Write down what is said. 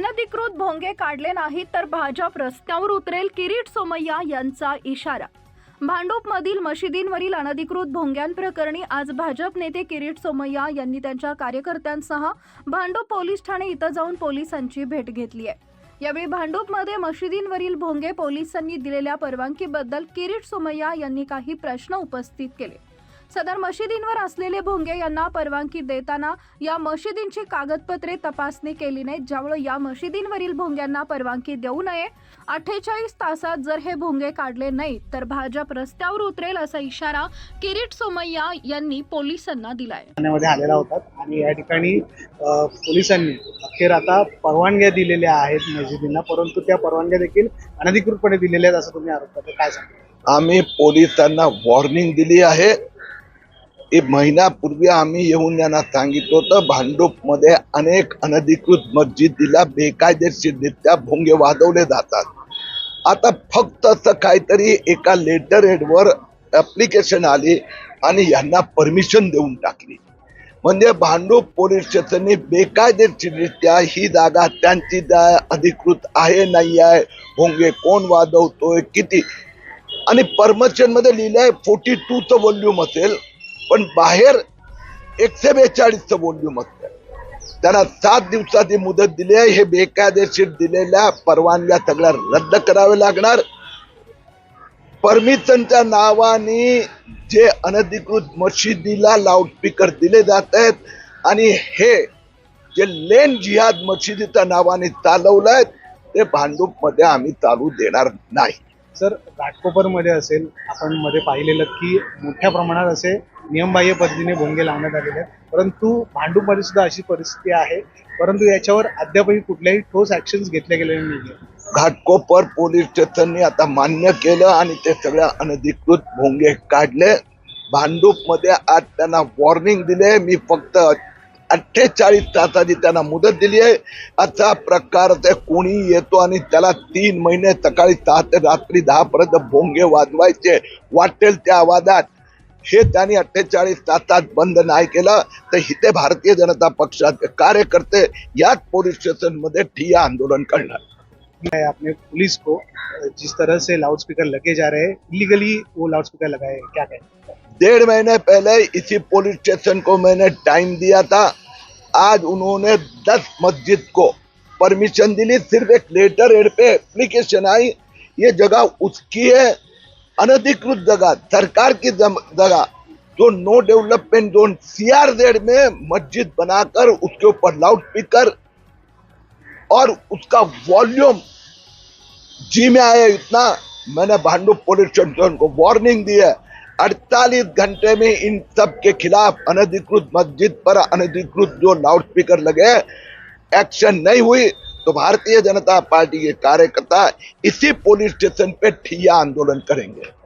अनधिकृत भोंगे काढले नाहीत तर भाजप रस्त्यावर उतरेल किरीट सोमय्या यांचा इशारा. भांडूपमधील मशिदींवरील अनधिकृत भोंग्यांप्रकरणी आज भाजप नेते किरीट सोमय्या यांनी त्यांच्या कार्यकर्त्यांसह भांडूप पोलीस ठाणे इथं जाऊन पोलिसांची भेट घेतली आहे. यावेळी भांडूपमध्ये मशिदींवरील भोंगे पोलिसांनी दिलेल्या परवानगीबद्दल किरीट सोमय्या यांनी काही प्रश्न उपस्थित केले. सदर मशिदींवर असलेले भोंगे यांना परवानगी देताना या मशिदींची कागदपत्रे तपासणी केली नाहीत ज्यामुळे या मशिदींवरील भोंग्यांना परवानगी देऊ नये. अठ्ठेचाळीस तासात जर हे भोंगे काढले नाहीत तर भाजप रस्त्यावर उतरेल असा इशारा किरीट सोमय्या यांनी पोलिसांना दिलाय. ठाण्यामध्ये आलेला होतात आणि या ठिकाणी पोलिसांनी अखेर आता परवानग्या दिलेल्या आहेत मस्जिदींना परंतु त्या परवानग्या देखील अनधिकृतपणे दिलेल्या आहेत असं तुम्ही आरोप करता. काय सांगा आम्ही पोलिसांना वॉर्निंग दिली आहे. एक महिन्यापूर्वी आम्ही येऊन यांना सांगितलं होतं भांडूपमध्ये अनेक अनधिकृत मस्जिदीला बेकायदेशीररित्या भोंगे वाजवले जातात. आता फक्त असं काहीतरी एका लेटर हेडवर ॲप्लिकेशन आली आणि यांना परमिशन देऊन टाकली. म्हणजे भांडूप पोलीस स्टेशनने बेकायदेशीररित्या ही जागा त्यांची जा- अधिकृत आहे नाही आहे भोंगे कोण वाजवतोय किती? आणि परमिशनमध्ये लिहिलं आहे फोर्टी टूचं च वॉल्यूम असेल. पण बाहेर एकशे बेचाळीसचं वॉल्यूम असतं. त्यांना सात दिवसाची मुदत दिली आहे. हे बेकायदेशीर दिलेल्या परवानग्या सगळ्या रद्द करावे लागणार. परमिशनच्या नावाने जे अनधिकृत मशिदीला लाऊडस्पीकर दिले जात आहेत आणि हे जे लेन जिहाद मशिदीच्या नावाने चालवलंय ते भांडूपमध्ये आम्ही चालू देणार नाही. सर घाटकोपरमध्ये असेल आपण मध्ये पाहिलेलं की मोठ्या प्रमाणात असे नियमबाह्य पद्धतीने भोंगे लावण्यात आलेले आहेत. परंतु भांडूपमध्ये सुद्धा अशी परिस्थिती आहे. परंतु याच्यावर अद्यापही कुठल्याही ठोस ऍक्शन्स घेतल्या गेलेल्या नाही घाटकोपर पोलीस स्टेशनने आता मान्य केलं आणि ते सगळ्या अनधिकृत भोंगे काढले. भांडूपमध्ये आज त्यांना वॉर्निंग दिले. मी फक्त अठ्ठेचाळीस तासाची त्यांना मुदत दिली आहे. असा प्रकार ते कोणी येतो आणि त्याला तीन महिने सकाळी सहा ते रात्री दहापर्यंत भोंगे वाजवायचे. वाटेल त्या आवाजात हे त्यांनी अठ्ठेचाळीस तासात बंद नाही केलं तर इथे भारतीय जनता पक्षाचे कार्यकर्ते याच पोलीस स्टेशन मध्ये ठिय्या आंदोलन करणार. है अपने पुलिस को जिस तरह से लाउड स्पीकर लगे जा रहे हैं इलीगली वो लाउड स्पीकर लगाए क्या कहें? डेढ़ महीने पहले इसी पुलिस स्टेशन को मैंने टाइम दिया था। आज उन्होंने दस मस्जिद को परमिशन दिली सिर्फ़ एक लेटर एड पे एप्लीकेशन आई। ये जगह उसकी है अनधिकृत जगह, सरकार की जगह, जो नो डेवलपमेंट जोन सीआरजेड में मस्जिद बनाकर उसके ऊपर लाउड स्पीकर और उसका वॉल्यूम जी में आया इतना, मैंने भांडू पुलिस स्टेशन को वार्निंग दी है। 48 घंटे में इन सब के खिलाफ अनधिकृत मस्जिद पर अनधिकृत जो लाउड स्पीकर लगे एक्शन नहीं हुई। तो भारतीय जनता पार्टी के कार्यकर्ता इसी पुलिस स्टेशन पे ठिया आंदोलन करेंगे।